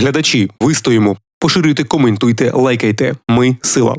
Глядачі, вистоїмо. Поширюйте, коментуйте, лайкайте. Ми сила.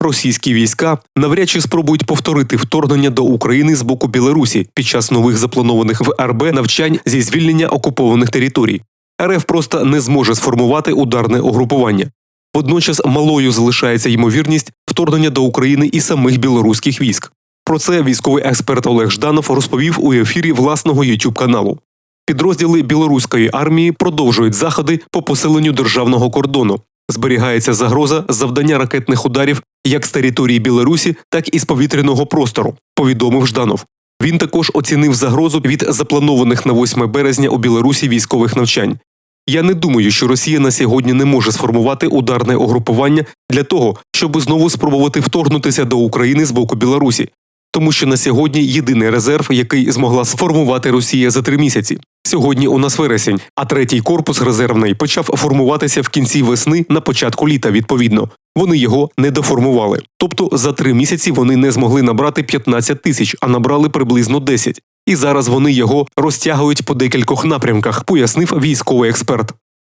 Російські війська навряд чи спробують повторити вторгнення до України з боку Білорусі під час нових запланованих в РБ навчань зі звільнення окупованих територій. РФ просто не зможе сформувати ударне угрупування. Водночас малою залишається ймовірність вторгнення до України і самих білоруських військ. Про це військовий експерт Олег Жданов розповів у ефірі власного youtube каналу. Підрозділи білоруської армії продовжують заходи по посиленню державного кордону. Зберігається загроза завдання ракетних ударів як з території Білорусі, так і з повітряного простору. Повідомив Жданов. Він також оцінив загрозу від запланованих на 8 березня у Білорусі військових навчань. Я не думаю, що Росія на сьогодні не може сформувати ударне угрупування для того, щоб знову спробувати вторгнутися до України з боку Білорусі, тому що на сьогодні єдиний резерв, який змогла сформувати Росія за три місяці. Сьогодні у нас вересень, а третій корпус резервний почав формуватися в кінці весни на початку літа. Відповідно, вони його не доформували. Тобто за три місяці вони не змогли набрати 15 тисяч, а набрали приблизно 10. І зараз вони його розтягують по декількох напрямках, пояснив військовий експерт.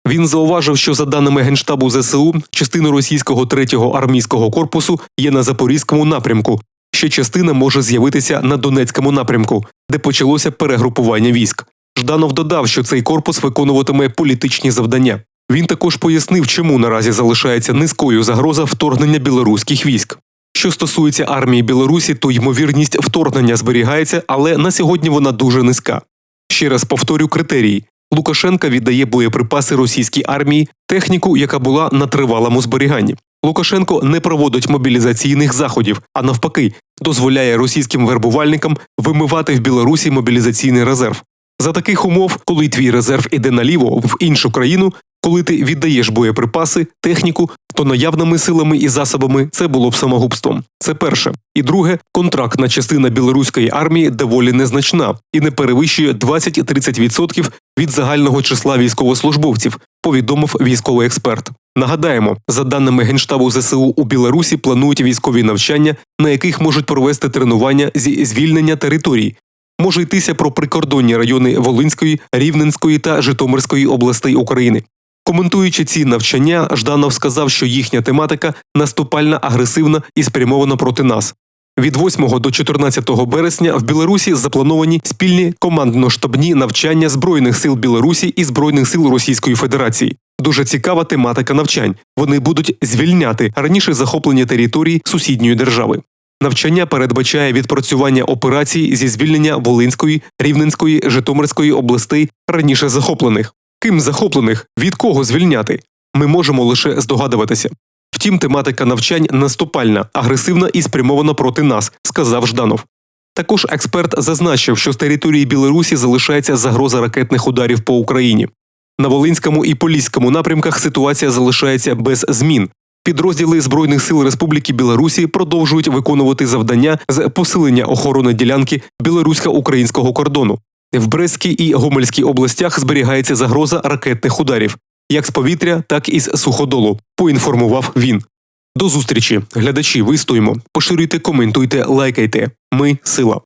Він зауважив, що за даними генштабу ЗСУ, частина російського третього армійського корпусу є на запорізькому напрямку. Ще частина може з'явитися на Донецькому напрямку, де почалося перегрупування військ. Жданов додав, що цей корпус виконуватиме політичні завдання. Він також пояснив, чому наразі залишається низькою загроза вторгнення білоруських військ. Що стосується армії Білорусі, то ймовірність вторгнення зберігається, але на сьогодні вона дуже низька. Ще раз повторю критерії: Лукашенка віддає боєприпаси російській армії, техніку, яка була на тривалому зберіганні. Лукашенко не проводить мобілізаційних заходів, а навпаки, дозволяє російським вербувальникам вимивати в Білорусі мобілізаційний резерв. За таких умов, коли твій резерв іде наліво в іншу країну, коли ти віддаєш боєприпаси, техніку, то наявними силами і засобами це було б самогубством. Це перше. І друге, контрактна частина білоруської армії доволі незначна і не перевищує 20-30% від загального числа військовослужбовців, повідомив військовий експерт. Нагадаємо, за даними генштабу ЗСУ у Білорусі планують військові навчання, на яких можуть провести тренування зі звільнення територій. Може йтися про прикордонні райони Волинської, Рівненської та Житомирської областей України. Коментуючи ці навчання, Жданов сказав, що їхня тематика наступальна, агресивна і спрямована проти нас. Від 8 до 14 березня в Білорусі заплановані спільні командно-штабні навчання Збройних сил Білорусі і Збройних сил Російської Федерації. Дуже цікава тематика навчань. Вони будуть звільняти раніше захоплені території сусідньої держави. Навчання передбачає відпрацювання операцій зі звільнення Волинської, Рівненської, Житомирської областей раніше захоплених. Ким захоплених, від кого звільняти? Ми можемо лише здогадуватися. Втім, тематика навчань наступальна, агресивна і спрямована проти нас, сказав Жданов. Також експерт зазначив, що з території Білорусі залишається загроза ракетних ударів по Україні. На Волинському і Поліському напрямках ситуація залишається без змін. Підрозділи Збройних сил Республіки Білорусі продовжують виконувати завдання з посилення охорони ділянки білорусько-українського кордону. В Брестській і Гомельській областях зберігається загроза ракетних ударів, як з повітря, так і з суходолу. Поінформував він. До зустрічі, глядачі. Вистоїмо. Поширюйте, коментуйте, лайкайте. Ми сила.